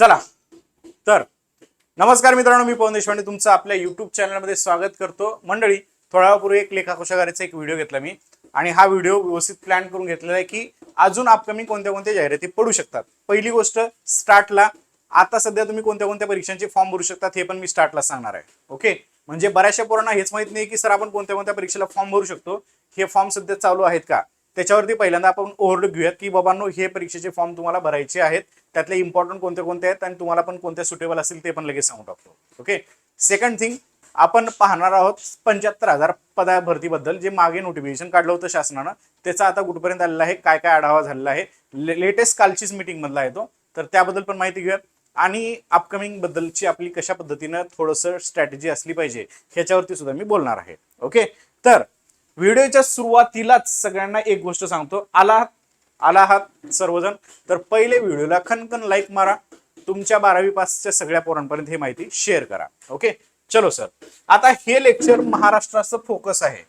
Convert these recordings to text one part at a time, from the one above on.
चला. तर नमस्कार मित्रांनो मी पवन देशपांडे तुमचं आपल्या युट्यूब चॅनलमध्ये स्वागत करतो. मंडळी थोड्या वेळापूर्वी एक लेखा कोशागाराचा एक व्हिडिओ घेतला मी. आणि हा व्हिडिओ व्यवस्थित प्लॅन करून घेतलेला आहे की अजून अपकमिंग कोणत्या कोणत्या जाहिराती पडू शकतात. पहिली गोष्ट स्टार्टला आता सध्या तुम्ही कोणत्या कोणत्या परीक्षांचे फॉर्म भरू शकतात हे पण मी स्टार्टला सांगणार आहे. ओके म्हणजे बऱ्याचशा पोरांना हेच माहीत नाही की सर आपण कोणत्या कोणत्या परीक्षेला फॉर्म भरू शकतो? हे फॉर्म सध्या चालू आहेत का? त्याच्यावरती पहिल्यांदा आपण ओव्हरलुक घेऊयात की बाबांनो हे परीक्षेचे फॉर्म तुम्हाला भरायचे आहेत. त्यातले इम्पॉर्टंट कोणते कोणते आहेत आणि तुम्हाला पण कोणत्या सुटेबल असतील ते पण लगेच सांगू टाकतो. ओके सेकंड थिंग आपण पाहणार आहोत पंच्याहत्तर हजार पदा भरतीबद्दल जे मागे नोटिफिकेशन काढलं होतं शासनानं त्याचा आता कुठपर्यंत आलेला आहे काय काय आढावा झालेला आहे लेटेस्ट कालचीच मीटिंग मधला आहे तो. तर त्याबद्दल पण माहिती घेऊयात. आणि अपकमिंग बद्दलची आपली कशा पद्धतीनं थोडंसं स्ट्रॅटेजी असली पाहिजे ह्याच्यावरती सुद्धा मी बोलणार आहे. ओके तर व्हिडिओच्या सुरुवातीलाच सगळ्यांना एक गोष्ट सांगतो. आला आला आहात सर्वजण. तर पहिले व्हिडिओला खनखन लाईक मारा. तुमच्या बारावी पासच्या सगळ्या पोरांपर्यंत हे माहिती शेअर करा. ओके चलो सर आता हे लेक्चर महाराष्ट्राचं फोकस आहे.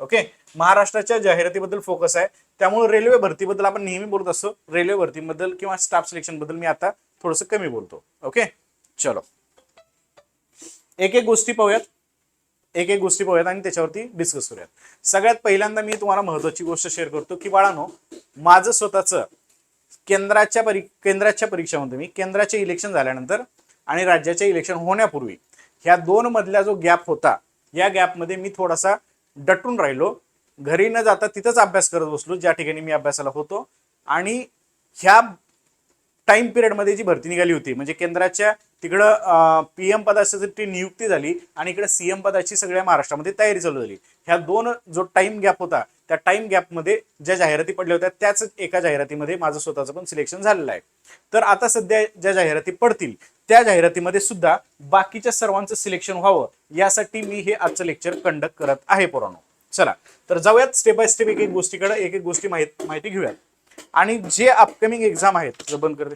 ओके महाराष्ट्राच्या जाहिरातीबद्दल फोकस आहे. त्यामुळे रेल्वे भरतीबद्दल आपण नेहमी बोलत असतो. रेल्वे भरतीबद्दल किंवा स्टाफ सिलेक्शनबद्दल मी आता थोडस कमी बोलतो. ओके चलो. एक एक गोष्टी पाहूयात. एक एक गोष्टी पाहूयात आणि त्याच्यावरती डिस्कस करूयात. सगळ्यात पहिल्यांदा मी तुम्हाला महत्वाची गोष्ट शेअर करतो की बाळानो माझं स्वतःचं केंद्राच्या परी केंद्राच्या परीक्षामध्ये मी केंद्राचे इलेक्शन झाल्यानंतर आणि राज्याचे इलेक्शन होण्यापूर्वी ह्या दोन मधला जो गॅप होता या गॅपमध्ये मी थोडासा डटून राहिलो. घरी न जाता तिथंच अभ्यास करत बसलो ज्या ठिकाणी मी अभ्यासाला होतो. आणि ह्या टाइम पिरियडमध्ये जी भरती निघाली होती म्हणजे केंद्राच्या तिकडं पी एम पदासाठी नियुक्ती झाली आणि इकडे सीएम पदाची सगळ्या महाराष्ट्रामध्ये तयारी चालू झाली. ह्या दोन जो टाइम गॅप होता त्या टाइम गॅपमध्ये ज्या जाहिराती पडल्या होत्या त्याच एका जाहिरातीमध्ये माझं स्वतःचं पण सिलेक्शन झालेलं आहे. तर आता सध्या ज्या जाहिराती पडतील त्या जाहिरातीमध्ये सुद्धा बाकीच्या सर्वांचं सिलेक्शन व्हावं यासाठी मी हे आजचं लेक्चर कंडक्ट करत आहे पोरांनो. चला तर जाऊयात स्टेप बाय स्टेप एक एक गोष्टीकडे एक एक गोष्टी माहिती माहिती घेऊयात. आणि जे अपकमिंग एक्झाम आहेत बंद करते.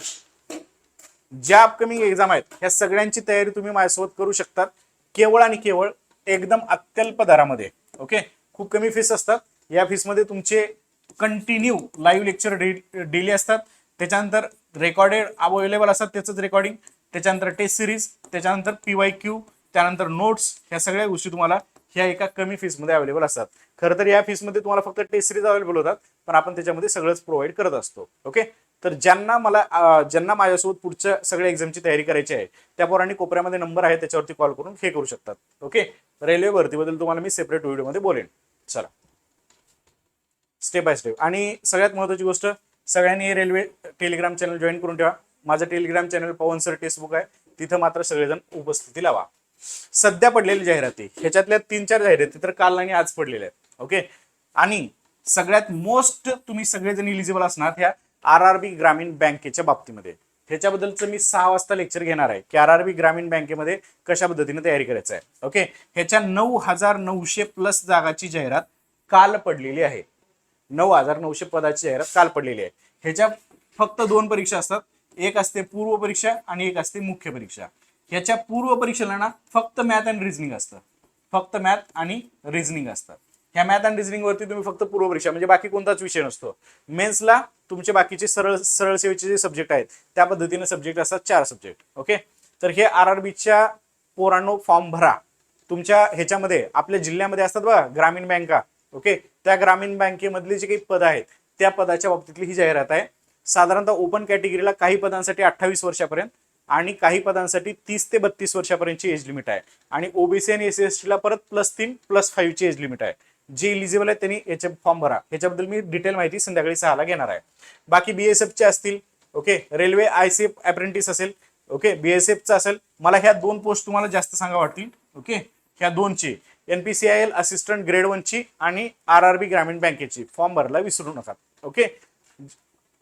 ज्या अपकमिंग एक्झाम आहेत ह्या सगळ्यांची तयारी तुम्ही माझ्यासोबत करू शकतात. केवळ आणि केवळ एकदम अत्यल्प दरामध्ये ओके खूप कमी फीस असतात. या फीसमध्ये तुमचे कंटिन्यू लाईव्ह लेक्चर डेली असतात. त्याच्यानंतर रेकॉर्डेड अवेलेबल असतात त्याचंच रेकॉर्डिंग त्याच्यानंतर टेस्ट सिरीज त्याच्यानंतर पी वाय क्यू त्यानंतर नोट्स ह्या सगळ्या गोष्टी तुम्हाला ह्या एका कमी फीसमध्ये अवेलेबल असतात. खरं तर या फीसमध्ये तुम्हाला फक्त टेस्ट सिरीज अवेलेबल होतात पण आपण त्याच्यामध्ये सगळंच प्रोव्हाइड करत असतो ओके तर ज्यांना मला ज्यांना माझ्यासोबत पुढच्या सगळ्या एक्झामची तयारी करायची आहे त्या पोरांनी कोपऱ्यामध्ये नंबर आहे त्याच्यावरती कॉल करून हे करू शकतात. ओके रेल्वे भरतीबद्दल तुम्हाला मी सेपरेट व्हिडिओमध्ये बोलेन. चला. स्टेप बाय स्टेप आणि सगळ्यात महत्वाची गोष्ट सगळ्यांनी हे रेल्वे टेलिग्राम चॅनल जॉईन करून ठेवा. माझं Telegram channel Pawan sir textbook आहे. तिथं मात्र सगळेजण उपस्थिती लावा. सध्या पडलेली जाहिराती ह्याच्यातल्या तीन चार जाहिराती तर काल आणि आज पडलेल्या आहेत. ओके आणि सगळ्यात मोस्ट तुम्ही सगळेजण इलिजिबल असणार ह्या आर आर बी ग्रामीण बँकेच्या बाबतीमध्ये. ह्याच्याबद्दलचं मी सहा वाजता लेक्चर घेणार आहे. की आर आर बी ग्रामीण बँकेमध्ये कशा पद्धतीने तयारी करायचं आहे. ओके ह्याच्या नऊ हजार नऊशे प्लस जागाची जाहिरात काल पडलेली आहे. नऊ हजार नऊशे पदाची जाहिरात काल पडलेली आहे. ह्याच्या फक्त दोन परीक्षा असतात. एक असते पूर्व परीक्षा आणि एक असते मुख्य परीक्षा. ह्याच्या पूर्व परीक्षेला ना फक्त मॅथ अँड रिझनिंग असतं. फक्त मॅथ आणि रिझनिंग असतं. ह्या मॅथ अँड रिझनिंग वरती तुम्ही फक्त पूर्व परीक्षा म्हणजे बाकी कोणताच विषय नसतो. मेन्सला तुमचे बाकीचे सरळ सरळ सेवेचे जे सब्जेक्ट आहेत त्या पद्धतीने सब्जेक्ट असतात चार सब्जेक्ट ओके तर हे आर आर बीच्या पोरांनो फॉर्म भरा. तुमच्या ह्याच्यामध्ये आपल्या जिल्ह्यामध्ये असतात बघा ग्रामीण बँका ओके त्या ग्रामीण बँकेमधली जी काही पद आहेत त्या पदाच्या बाबतीतली ही जाहिरात आहे. साधारणतः ओपन कॅटेगरीला काही पदांसाठी अठ्ठावीस वर्षापर्यंत आणि काही पदांसाठी तीस ते बत्तीस वर्षापर्यंतची एज लिमिट आहे. आणि ओबीसी आणि एस सी एस टीला परत प्लस तीन प्लस फाईव्हची एज लिमिट आहे. जे इलिजिबल आहे त्यांनी याचे फॉर्म भरा. ह्याच्याबद्दल मी डिटेल माहिती संध्याकाळी सहाला घेणार आहे. बाकी बीएसएफचे असतील okay railway I C F apprentice असेल ओके बीएसएफचं असेल मला ह्या दोन पोस्ट तुम्हाला जास्त सांगा वाटतील ओके ह्या दोनची. एनपीसीआयएल असिस्टंट ग्रेड वनची आणि आर आर बी ग्रामीण बँकेची फॉर्म भरायला विसरू नका ओके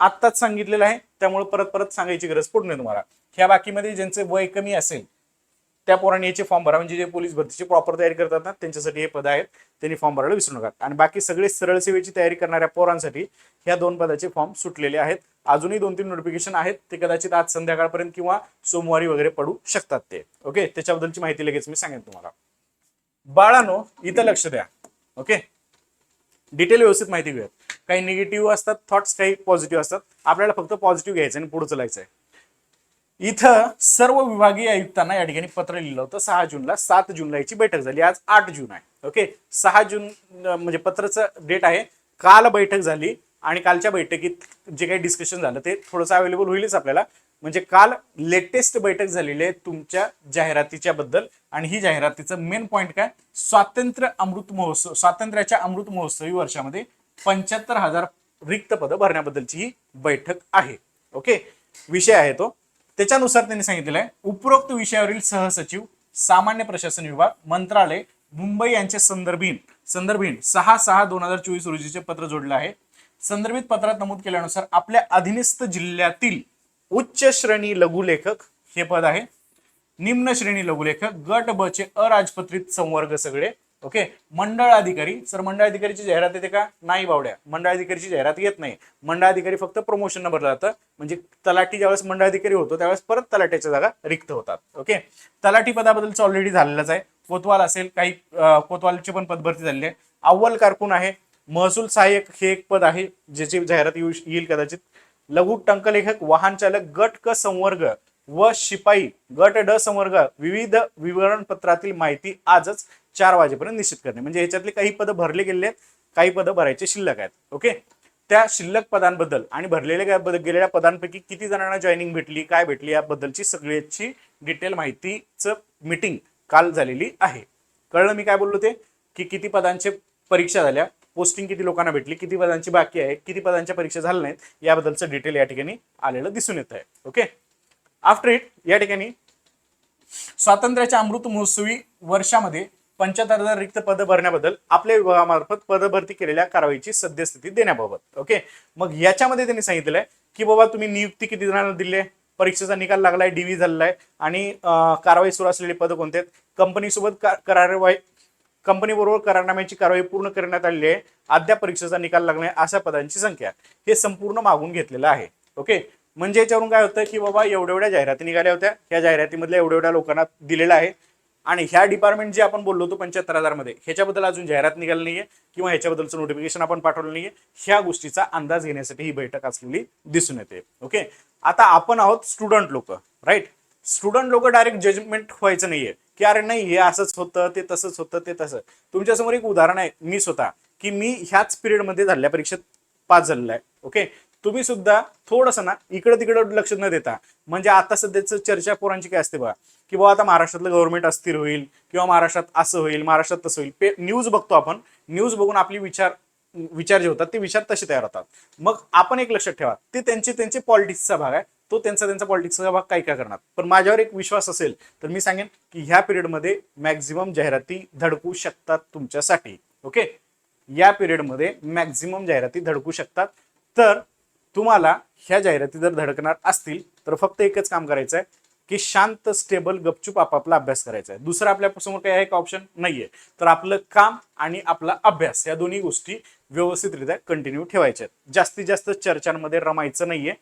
आत्ताच सांगितलेलं आहे त्यामुळे परत परत सांगायची गरज पडू नये तुम्हाला. ह्या बाकीमध्ये ज्यांचे वय कमी असेल त्या पोरांनी याचे फॉर्म भरा. म्हणजे जे पोलीस भरतीची प्रॉपर तयारी करतात ना त्यांच्यासाठी हे पद आहेत. त्यांनी फॉर्म भरायला विसरू नका. आणि बाकी सगळे सरळ सेवेची तयारी करणाऱ्या पोरांसाठी ह्या दोन पदाचे फॉर्म सुटलेले आहेत. अजूनही दोन तीन नोटिफिकेशन आहेत. ते कदाचित आज संध्याकाळपर्यंत किंवा सोमवारी वगैरे पडू शकतात ते. ओके त्याच्याबद्दलची माहिती लगेच मी सांगेन तुम्हाला. बाळानो इथं लक्ष द्या. ओके डिटेल व्यवस्थित माहिती घेऊयात. काही निगेटिव्ह असतात थॉट्स काही पॉझिटिव्ह असतात. आपल्याला फक्त पॉझिटिव्ह घ्यायचं आणि पुढे चलायचं आहे इथं सर्व विभागीय आयुक्तांना या ठिकाणी पत्र लिहिलं होतं. सहा जूनला सात जूनला याची बैठक झाली. आज आठ जून आहे. ओके सहा जून म्हणजे पत्राचं डेट आहे. काल बैठक झाली आणि कालच्या बैठकीत जे काही डिस्कशन झालं ते थोडंसं अवेलेबल होईलच आपल्याला. म्हणजे काल लेटेस्ट बैठक झालेली आहे तुमच्या जाहिरातीच्या बद्दल. आणि ही जाहिरातीचं मेन पॉईंट काय? स्वातंत्र्य अमृत महोत्सव स्वातंत्र्याच्या अमृत महोत्सवी वर्षामध्ये पंच्याहत्तर हजार रिक्त पदं भरण्याबद्दलची ही बैठक आहे. ओके विषय आहे तो. त्याच्यानुसार त्यांनी सांगितलेलं आहे उपरोक्त विषयावरील सहसचिव सामान्य प्रशासन विभाग मंत्रालय मुंबई यांचे संदर्भीन संदर्भीन सहा सहा दोन हजार चोवीस रोजीचे पत्र जोडलं आहे. संदर्भित पत्रात नमूद केल्यानुसार आपल्या अधीनस्थ जिल्ह्यातील उच्च श्रेणी लघुलेखक हे पद आहे. निम्न श्रेणी लघुलेखक गट ब चे अराजपत्रित संवर्ग सगळे ओके? मंडळ अधिकारी सर मंडळ अधिकारीची जाहिरात येते का? नाही बावड्या. मंडळ अधिकारीची जाहिरात येत नाही. मंडळ अधिकारी फक्त प्रमोशन भरलं जातं. म्हणजे तलाठी ज्यावेळेस मंडळ अधिकारी होतो त्यावेळेस परत तलाट्याच्या जागा रिक्त होतात. ओके? तलाठी पदाबद्दलचं ऑलरेडी झालेलंच आहे. कोतवाल असेल काही कोतवालची पण पदभरती झालेली आहे. अव्वल कारकून आहे. महसूल सहाय्यक हे एक पद आहे ज्याची जाहिरात येऊ येईल कदाचित. लघु टंकलेखक वाहन चालक गट क संवर्ग व शिपाई. गट ड संवर्ग विविध विवरणपत्रातील माहिती आजच चार वाजेपर्यंत निश्चित करणे. म्हणजे ह्याच्यातले काही पदं भरले गेलेले आहेत काही पदं भरायचे शिल्लक आहेत. ओके त्या शिल्लक पदांबद्दल आणि भरलेल्या गेलेल्या पदांपैकी किती जणांना जॉईनिंग भेटली काय भेटली याबद्दलची सगळ्याची डिटेल माहितीचं मीटिंग काल झालेली आहे. कळलं मी काय बोललो ते? की किती पदांचे परीक्षा झाल्या पोस्टिंग किती लोकांना भेटली किती पदांची बाकी आहे किती पदांच्या परीक्षा झाल्या नाहीत याबद्दलचं डिटेल या ठिकाणी आलेलं दिसून येत आहे. ओके आफ्टर इट या ठिकाणी स्वातंत्र्याच्या अमृत महोत्सवी वर्षामध्ये पंच्याहत्तर हजार रिक्त पद भरण्याबद्दल आपल्या विभागामार्फत पदभरती केलेल्या कारवाईची सद्यस्थिती देण्याबाबत. ओके मग याच्यामध्ये त्यांनी सांगितलेलं आहे की बाबा तुम्ही नियुक्ती किती जणांना दिली परीक्षेचा निकाल लागलाय डीव्ही झालेला आहे आणि कारवाई सुरू असलेली पदं कोणते आहेत? कंपनीसोबत का- करारवाई कंपनीबरोबर करारनाम्याची कारवाई पूर्ण करण्यात आलेली आहे. अद्याप परीक्षेचा निकाल लागणे अशा पदांची संख्या हे संपूर्ण मागून घेतलेलं आहे. ओके म्हणजे याच्यावरून काय होतं की बाबा एवढ्या एवढ्या जाहिराती निघाल्या होत्या. या जाहिरातीमधल्या एवढ्या एवढ्या लोकांना दिलेलं आहे. आणि ह्या डिपार्टमेंट जे आपण बोललो होतो पंच्याहत्तर हजारमध्ये ह्याच्याबद्दल अजून जाहिरात निघाली नाहीये किंवा ह्याच्याबद्दलचं नोटिफिकेशन आपण पाठवलं नाहीये ह्या गोष्टीचा अंदाज घेण्यासाठी ही बैठक असलेली दिसून येते. ओके आता आपण आहोत स्टुडंट लोक राईट स्टुडंट लोक डायरेक्ट जजमेंट व्हायचं नाहीये की अरे नाही हे असंच होतं ते तसंच होतं ते तसं. तुमच्यासमोर एक उदाहरण आहे मी स्वतः की मी ह्याच पिरियडमध्ये झालेल्या परीक्षेत पास झालेला आहे. ओके तुम्ही सुद्धा थोडंसं ना इकडं तिकडं लक्ष न देता म्हणजे आता सध्याचं चर्चा पोरांची काय असते बघा. की बाबा आता महाराष्ट्रातलं गव्हर्नमेंट अस्थिर होईल किंवा महाराष्ट्रात असं होईल महाराष्ट्रात तसं होईल. पे न्यूज बघतो आपण. न्यूज बघून आपली विचार विचार जे होतात ते विचार तसे तयार होतात. मग आपण एक लक्षात ठेवा ते त्यांचे त्यांचे पॉलिटिक्सचा भाग आहे. तो त्यांचा त्यांचा पॉलिटिक्सचा भाग काय काय करणार? पण माझ्यावर एक विश्वास असेल तर मी सांगेन की ह्या पिरियडमध्ये मॅक्झिमम जाहिराती धडकू शकतात तुमच्यासाठी. ओके या पिरियडमध्ये मॅक्झिमम जाहिराती धडकू शकतात. तर तुम्हाला ह्या जाहिराती जर धडकणार असतील तर फक्त एकच काम करायचं आहे की शांत स्टेबल गपचूप आपापला अभ्यास करायचा आहे. दुसरं आपल्यासमोर काही आहे का ऑप्शन नाहीये. तर आपलं काम आणि आपला अभ्यास या दोन्ही गोष्टी व्यवस्थितरित्या कंटिन्यू ठेवायच्या आहेत. जास्तीत जास्त चर्चांमध्ये रमायचं नाहीये.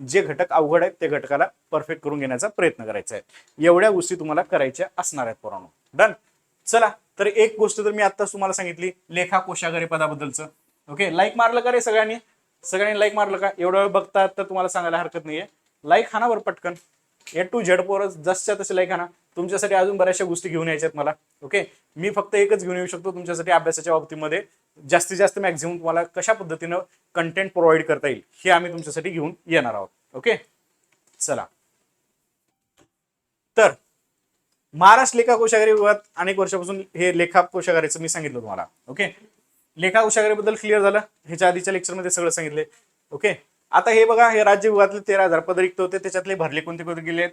जे घटक अवघड आहेत ते घटकाला परफेक्ट करून घेण्याचा प्रयत्न करायचा आहे. एवढ्या गोष्टी तुम्हाला करायच्या असणार आहेत पोरांनो. डन चला तर एक गोष्ट तर मी आत्ताच तुम्हाला सांगितली लेखा कोशागारी पदाबद्दलचं. ओके लाईक मारलं का रे सगळ्यांनी? सगळ्यांनी लाईक मारलं का? एवढा वेळ बघतात तर तुम्हाला सांगायला हरकत नाहीये. लाईक हाना बरं पटकन. ए टू झेड पोरच जसच्या तसे लाईक ना तुमच्यासाठी अजून बऱ्याचशा गोष्टी घेऊन यायच्यात मला. ओके मी फक्त एकच घेऊन येऊ शकतो तुमच्यासाठी अभ्यासाच्या बाबतीमध्ये. जास्तीत जास्त मॅक्झिमम तुम्हाला कशा पद्धतीनं कंटेंट प्रोव्हाइड करता येईल हे आम्ही तुमच्यासाठी घेऊन येणार आहोत. ओके चला. तर महाराष्ट्र लेखा कोशागारी विभागात अनेक वर्षापासून हे लेखा कोशागारीचं मी सांगितलं तुम्हाला. ओके लेखा कोशागारीबद्दल क्लिअर झालं? ह्याच्या आधीच्या लेक्चरमध्ये सगळं सांगितले. ओके आता हे बघा हे राज्य विभागातले तेरा हजार पद रिक्त होते. त्याच्यातले भरले कोणते कोणते गेले आहेत?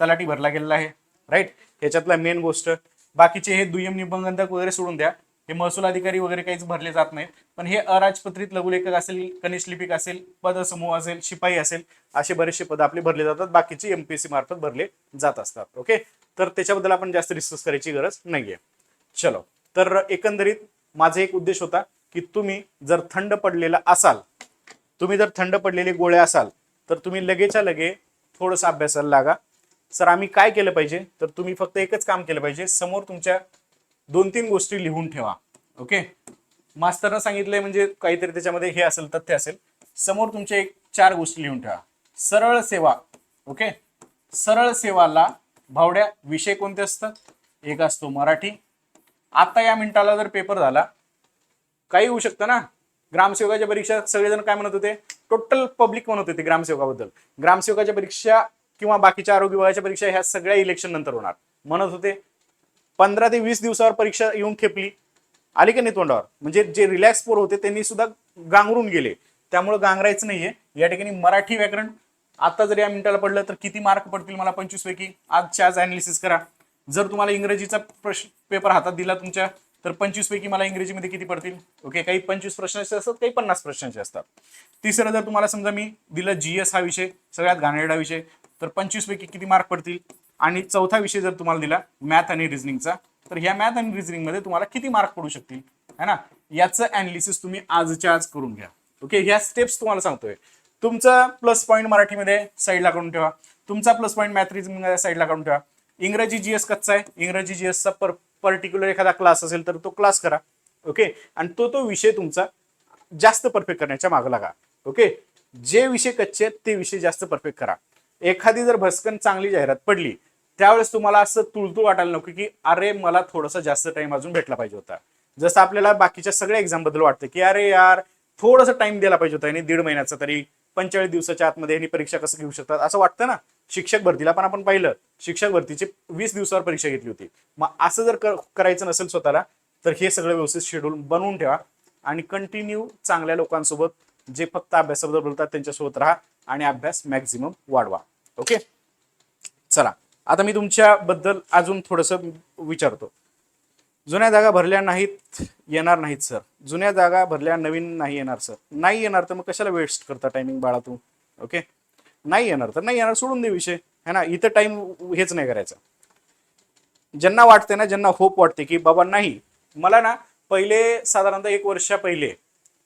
तलाठी भरला गेलेला आहे राईट ह्याच्यातला मेन गोष्ट. बाकीचे हे दुय्यम निबंधक वगैरे सोडून द्या. हे महसूल अधिकारी वगैरे काहीच भरले जात नाहीत. पण हे अराजपत्रित लघुलेखक असेल कनिष्ठ लिपिक असेल पदसमूह असेल शिपाई असेल असे बरेचसे पद आपले भरले जातात. बाकीचे एमपीएससी मार्फत भरले जात असतात ओके तर त्याच्याबद्दल आपण जास्त डिस्कस करायची गरज नाहीये. चलो. तर एकंदरीत माझा एक उद्देश होता की तुम्ही जर थंड पडलेला असाल तुम्ही जर थंड पडलेले गोळे असाल तर तुम्ही लगेच्या लगे थोडंसं अभ्यासाला लागा. सर आम्ही काय केलं पाहिजे? तर तुम्ही फक्त एकच काम केलं पाहिजे. समोर तुमच्या दोन तीन गोष्टी लिहून ठेवा. ओके? मास्तरनं सांगितलंय म्हणजे काहीतरी त्याच्यामध्ये हे असेल तथ्य असेल. समोर तुमच्या एक चार गोष्टी लिहून ठेवा. सरळ सेवा. ओके? सरळ सेवाला भावड्या विषय कोणते असतात? एक असतो मराठी. आता या मिनिटाला जर पेपर झाला काही होऊ शकतं ना? ग्रामसेवकाच्या परीक्षा सगळेजण काय म्हणत होते? टोटल पब्लिक म्हणत होते ग्रामसेवकाबद्दल. ग्रामसेवकाच्या परीक्षा किंवा बाकीच्या आरोग्य विभागाच्या परीक्षा ह्या सगळ्या इलेक्शन नंतर होणार. म्हणत होते पंधरा ते वीस दिवसावर परीक्षा येऊन खेपली. आली का नाही तोंडावर? म्हणजे जे रिलॅक्स पोर होते त्यांनी सुद्धा गांगरून गेले. त्यामुळे गांगरायचं नाहीये. या ठिकाणी मराठी व्याकरण आता जर या मिनिटाला पडलं तर किती मार्क पडतील मला पंचवीस पैकी? आजच्या आज अनालिसिस करा. जर तुम्हाला इंग्रजीचा प्रश्न पेपर हातात दिला तुमच्या तर पंचवीस पैकी मला इंग्रजीमध्ये किती पडतील? ओके काही पंचवीस प्रश्नाचे असतात काही पन्नास प्रश्नाचे असतात. तिसरं जर तुम्हाला समजा मी दिलं जीएस हा विषय सगळ्यात घाणेरडा विषय तर पंचवीस पैकी किती मार्क पडतील? आणि चौथा विषय जर तुम्हाला दिला मॅथ आणि रिझनिंगचा तर ह्या मॅथ आणि रिझनिंगमध्ये तुम्हाला किती मार्क पडू शकतील? है ना? याचं अनालिसिस तुम्ही आजच्या आज करून घ्या. ओके ह्या स्टेप्स तुम्हाला सांगतोय. तुमचा प्लस पॉईंट मराठीमध्ये साईडला काढून ठेवा. तुमचा प्लस पॉईंट मॅथ रिझनिंग साईडला काढून ठेवा. इंग्रजी जीएस कच्चा आहे. इंग्रजी जीएसचा पर पर्टिक्युलर एखादा क्लास असेल तर तो क्लास करा. ओके आणि तो तो विषय तुमचा जास्त परफेक्ट करण्याच्या मागे लागा. ओके जे विषय कच्चे आहेत ते विषय जास्त परफेक्ट करा. एखादी जर भस्कन चांगली जाहिरात पडली त्यावेळेस तुम्हाला असं तुळतुळ वाटायला नको की अरे मला थोडासा जास्त टाइम अजून भेटला पाहिजे होता. जसं आपल्याला बाकीच्या सगळ्या एक्झामबद्दल वाटतं की अरे यार थोडंसं टाइम द्यायला पाहिजे होता आणि दीड महिन्याचा तरी पंचेचाळीस दिवसाच्या आतमध्ये यांनी परीक्षा कसं घेऊ शकतात? असं वाटतं ना? शिक्षक भरतीला पण आपण पाहिलं. शिक्षक भरतीची वीस दिवसावर परीक्षा घेतली होती. मग असं जर करायचं नसेल स्वतःला तर हे सगळं व्यवस्थित शेड्यूल बनवून ठेवा आणि कंटिन्यू चांगल्या लोकांसोबत जे फक्त अभ्यासाबद्दल बोलतात त्यांच्यासोबत राहा आणि अभ्यास मॅक्झिमम वाढवा. ओके चला. आता मी तुमच्याबद्दल अजून थोडंसं विचारतो. जुन्या जागा भरल्या नाहीत येणार नाहीत सर. जुन्या जागा भरल्या नवीन नाही येणार सर. नाही येणार तर मग कशाला वेस्ट करता टायमिंग बाळा तू? ओके नाही येणार तर नाही येणार सोडून दे विषय. है ना? इथं टाइम हेच नाही करायचं. ज्यांना वाटते ना ज्यांना होप वाटते की बाबा नाही. मला ना पहिले साधारणतः एक वर्षा पहिले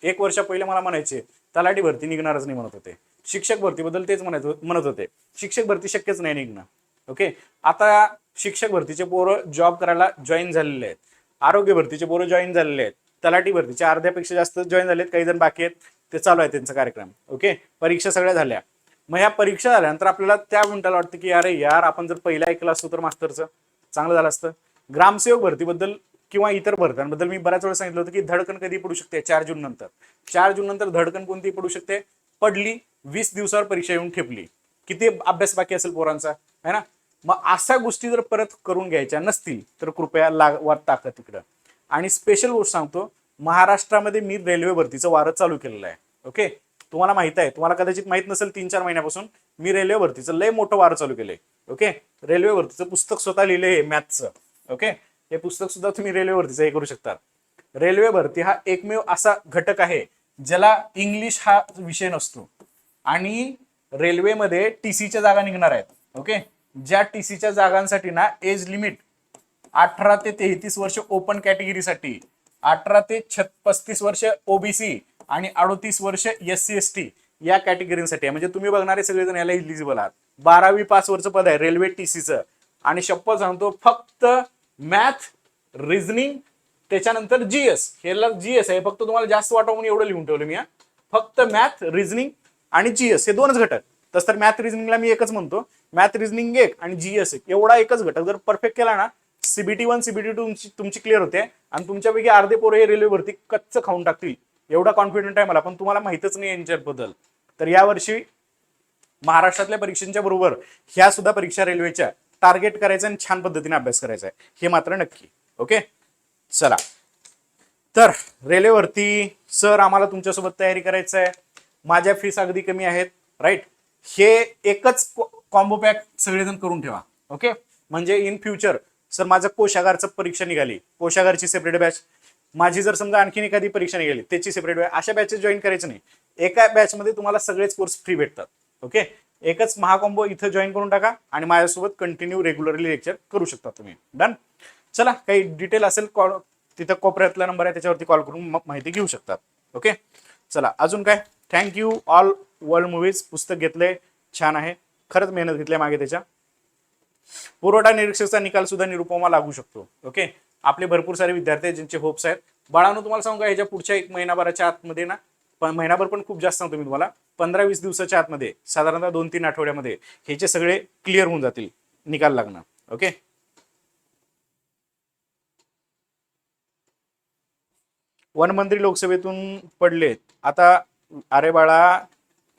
एक वर्षा पहिले मला म्हणायचे तलाठी भरती निघणारच नाही म्हणत होते. शिक्षक भरतीबद्दल तेच म्हणत म्हणत होते. शिक्षक भरती शक्यच नाही निघणं ओके आता शिक्षक भरतीचे पोरं जॉब करायला जॉईन झालेले आहेत. आरोग्य भरतीचे पोरं जॉईन झालेले आहेत. तलाठी भरतीचे अर्ध्यापेक्षा जास्त जॉईन झालेत काही जण बाकी आहेत. ते चालू आहे त्यांचा कार्यक्रम. ओके परीक्षा सगळ्या झाल्या. मग ह्या परीक्षा झाल्यानंतर आपल्याला त्या मिनिटाला वाटतं की अरे यार आपण जर पहिला ऐकलं असतो तर मास्तरचं चांगलं झालं असतं. ग्रामसेवक भरतीबद्दल किंवा इतर भरत्यांबद्दल मी बऱ्याच वेळा सांगितलं होतं की धडकन कधी पडू शकते? चार जून नंतर. चार जून नंतर धडकन कोणती पडू शकते? पडली वीस दिवसावर परीक्षा येऊन ठेपली. किती अभ्यास बाकी असेल पोरांचा? है ना? मग अशा गोष्टी जर परत करून घ्यायच्या नसतील तर कृपया लाग टाका तिकडं. आणि स्पेशल गोष्ट सांगतो महाराष्ट्रामध्ये मी रेल्वे भरतीचं वारं चालू केलेलं आहे. ओके तुम्हाला माहीत आहे तुम्हाला कदाचित माहीत नसेल तीन चार महिन्यापासून मी रेल्वे भरतीचं लय मोठं वारं चालू केलंय. ओके रेल्वे भरतीचं पुस्तक स्वतः लिहिलंय मॅथचं ओके हे पुस्तक सुद्धा तुम्ही रेल्वे भरतीचं हे करू शकता. रेल्वे भरती हा एकमेव असा घटक आहे ज्याला इंग्लिश हा विषय नसतो. आणि रेल्वेमध्ये टीसीच्या जागा निघणार आहेत. ओके ज्या टीसीच्या जागांसाठी ना एज लिमिट अठरा ते तेहतीस वर्ष ओपन कॅटेगरीसाठी अठरा ते छत पस्तीस वर्ष ओबीसी आणि अडोतीस वर्ष एस सी एस टी या कॅटेगरीसाठी आहे. म्हणजे तुम्ही बघणारे सगळेजण याला इलिजिबल आहात. बारावी पास वरचं पद आहे रेल्वे टीसीचं आणि शपथ सांगतो फक्त मॅथ रिझनिंग त्याच्यानंतर जीएस ह्याला जीएस आहे. फक्त तुम्हाला जास्त वाटावं म्हणून एवढं लिहून ठेवलं मी फक्त मॅथ रिझनिंग आणि जीएस हे दोनच घटक. तस तर मॅथ रिझनिंगला मी एकच म्हणतो. मॅथ रिझनिंग एक आणि जीएस एक. एवढा एकच घटक. जर परफेक्ट केला ना सीबीटी वन सीबीटी टू तुमची तुमची क्लिअर होते. आणि तुमच्यापैकी अर्धे पोरं हे रेल्वेवरती कच्च खाऊन टाकतील. एवढा कॉन्फिडंट आहे मला पण तुम्हाला माहितच नाही यांच्याबद्दल. तर यावर्षी महाराष्ट्रातल्या परीक्षांच्या बरोबर ह्या सुद्धा परीक्षा रेल्वेच्या टार्गेट करायचं आणि छान पद्धतीने अभ्यास करायचा आहे. हे मात्र नक्की. ओके चला. तर रेल्वेवरती सर आम्हाला तुमच्यासोबत तयारी करायचं आहे माझ्या फीस अगदी कमी आहेत. राईट हे एकच कॉम्बो पॅक सगळेजण करून ठेवा. ओके म्हणजे इन फ्युचर सर माझं कोशागारचं परीक्षा निघाली. कोशागारची सेपरेट बॅच माझी जर समजा आणखीन एखादी परीक्षा निघाली त्याची सेपरेट बॅच अशा बॅचेस जॉईन करायचं नाही. एका बॅचमध्ये तुम्हाला सगळेच कोर्स फ्री भेटतात. ओके एकच महाकॉम्बो इथं जॉईन करून टाका आणि माझ्यासोबत कंटिन्यू रेग्युलरली लेक्चर करू शकता तुम्ही. डन चला काही डिटेल असेल कॉल तिथं कोपऱ्यातला नंबर आहे त्याच्यावरती कॉल करून मग माहिती घेऊ शकतात ओके चला अजून काय? थँक्यू ऑल वर्ल्ड मूवीज पुस्तक घेतले छान आहे. खरंच मेहनत घेतल्या मागे त्याच्या. पुरवठा निरीक्षकचा निकाल सुद्धा निरुपमा लागू शकतो. ओके आपले भरपूर सारे विद्यार्थी आहेत ज्यांचे होप्स आहेत. बाळांनो तुम्हाला सांगू का ह्याच्या पुढच्या एक महिनाभराच्या आतमध्ये ना पण महिनाभर पण खूप जास्त सांगतो मी तुम्हाला. पंधरा वीस दिवसाच्या आतमध्ये साधारणतः दोन तीन आठवड्यामध्ये ह्याचे सगळे क्लिअर होऊन जातील निकाल लागणार ओके वनमंत्री लोकसभेतून पडलेत. आता अरे बाळा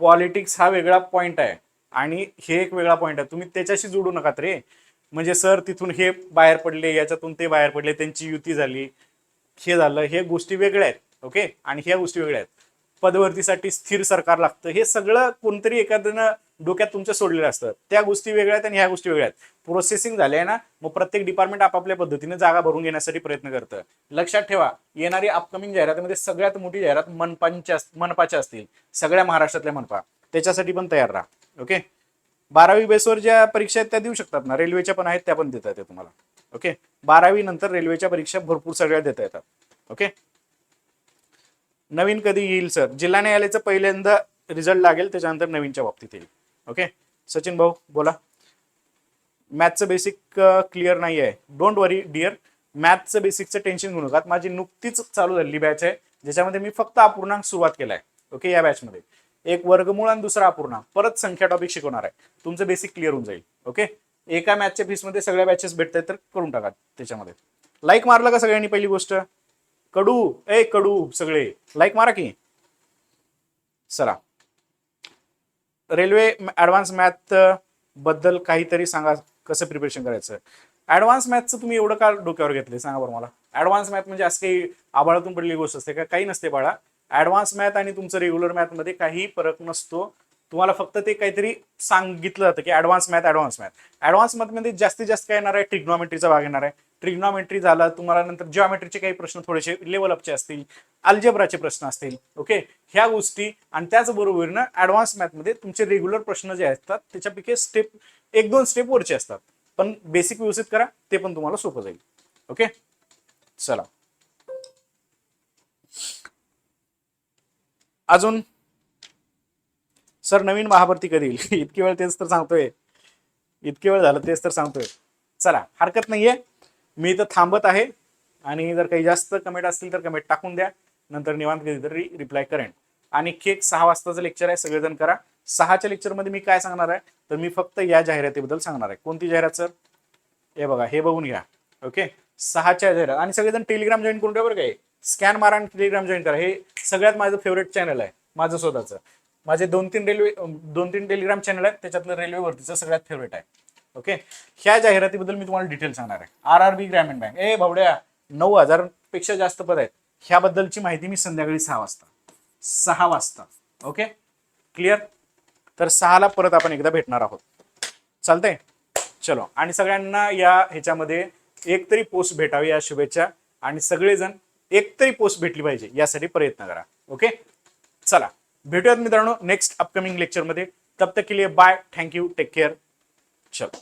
पॉलिटिक्स हा वेगळा पॉइंट आहे. आणि हे एक वेगळा पॉईंट आहे. तुम्ही त्याच्याशी जोडू नका रे. म्हणजे सर तिथून हे बाहेर पडले याच्यातून ते बाहेर पडले त्यांची युती झाली. हे झालं हे गोष्टी वेगळ्या आहेत ओके आणि ह्या गोष्टी वेगळ्या आहेत. पदवर्तीसाठी स्थिर सरकार लागतं. हे सगळं कोणतरी एखाद्यानं डोक्यात तुमच्या सोडलेलं असतं. त्या गोष्टी वेगळ्या आहेत आणि ह्या गोष्टी वेगळ्या आहेत. प्रोसेसिंग झाल्या आहे ना मग प्रत्येक डिपार्टमेंट आपापल्या पद्धतीने जागा भरून घेण्यासाठी प्रयत्न करतं. लक्षात ठेवा येणारी अपकमिंग जाहिरातीमध्ये सगळ्यात मोठी जाहिरात मनपांच्या मनपाच्या असतील. सगळ्या महाराष्ट्रातल्या मनपा. त्याच्यासाठी पण तयार राहा. ओके? बारावी बेसवर ज्या परीक्षा आहेत त्या देऊ शकतात ना. रेल्वेच्या पण आहेत त्या पण देता येते तुम्हाला. ओके? बारावी नंतर रेल्वेच्या परीक्षा भरपूर सगळ्या देता येतात. ओके? नवीन कधी येईल सर? जिल्हा न्यायालयाचं पहिल्यांदा रिझल्ट लागेल त्याच्यानंतर नवीनच्या बाबतीत येईल. ओके? सचिन भाऊ बोला. मॅथचं बेसिक क्लिअर नाही आहे. डोंट वरी डिअर मॅथचं बेसिकचं टेन्शन घेऊ नका. माझी नुकतीच चालू झालेली बॅच आहे ज्याच्यामध्ये मी फक्त अपूर्णांक सुरुवात केलाय. ओके? या बॅचमध्ये एक वर्गमूळ आणि दुसरा अपूर्णांक परत संख्या टॉपिक शिकवणार आहे. तुमचं बेसिक क्लिअर होऊन जाईल. ओके एका मॅथच्या फीसमध्ये सगळ्या बॅचेस भेटतात तर करून टाका त्याच्यामध्ये. लाईक मारलं का सगळ्यांनी पहिली गोष्ट? कडू. ए कडू सगळे. लाईक मारा की. चला रेल्वे ऍडव्हान्स मॅथबद्दल काहीतरी सांगा कसं प्रिपरेशन करायचं. ऍडव्हान्स मॅथचं तुम्ही एवढं का डोक्यावर घेतले सांगा बरं मला. ऍडव्हान्स मॅथ म्हणजे असं काही आबाळातून पडलेली गोष्ट असते का? काही नसते बाळा. ऍडव्हान्स मॅथ आणि तुमचं रेग्युलर मॅथमध्ये काही फरक नसतो. तुम्हाला फक्त ते काहीतरी सांगितलं जातं की advance math advance math advance मॅथमध्ये जास्तीत जास्त काय येणार आहे? ट्रिग्नॉमेट्रीचा भाग येणार आहे. ट्रिग्नॉमेट्री झाला तुम्हाला नंतर जिओमेट्रीचे काही प्रश्न थोडेसे लेवल अपचे असतील अल्जेब्राचे प्रश्न असतील ओके ह्या गोष्टी आणि त्याचबरोबरीनं ऍडव्हान्स मॅथमध्ये तुमचे रेग्युलर प्रश्न जे असतात त्याच्यापैकी स्टेप एक दोन स्टेप वरचे असतात. पण बेसिक व्यवस्थित करा ते पण तुम्हाला सोपं जाईल ओके चला. अजून सर नवीन महाभरती कधी येईल? इतकी वेळ तेच तर सांगतोय. इतके वेळ झालं तेच तर सांगतोय. चला हरकत नाहीये. मी इथं थांबत आहे. आणि जर काही जास्त कमेंट असतील तर कमेंट टाकून द्या. नंतर निवांत कधीतरी रिप्लाय करेन. आणि केक सहा वाजताचं लेक्चर आहे सगळेजण करा. सहाच्या लेक्चरमध्ये मी काय सांगणार आहे? तर मी फक्त या जाहिरातीबद्दल सांगणार आहे. कोणती जाहिरात सर? हे बघा हे बघून घ्या. ओके? सहाच्या जाहिरात. आणि सगळेजण टेलिग्राम जॉईन करून ठेवा बरं काय स्कॅन मारा आणि टेलिग्राम जॉईन करा. हे सगळ्यात माझं फेवरेट चॅनल आहे. माझं स्वतःचं. माझे दोन तीन रेल्वे दोन तीन टेलिग्राम चॅनल आहेत. त्याच्यातलं रेल्वेवरतीचं सगळ्यात फेवरेट आहे. ओके ह्या जाहिरातीबद्दल मी तुम्हाला डिटेल सांगणार आहे. आर आर बी ग्रामीण बँक ए भावड्या नऊ हजारपेक्षा जास्त पद आहेत. ह्याबद्दलची माहिती मी संध्याकाळी सहा वाजता. सहा वाजता. ओके क्लिअर तर सहाला परत आपण एकदा भेटणार आहोत. चालतंय? चलो. आणि सगळ्यांना या ह्याच्यामध्ये एक तरी पोस्ट भेटावी या शुभेच्छा. आणि सगळेजण एक तरी पोस्ट भेटली पाहिजे यासाठी प्रयत्न करा. ओके चला भेटूयात मित्रांनो नेक्स्ट अपकमिंग लेक्चरमध्ये तब तक के लिए bye thank you take care चलो.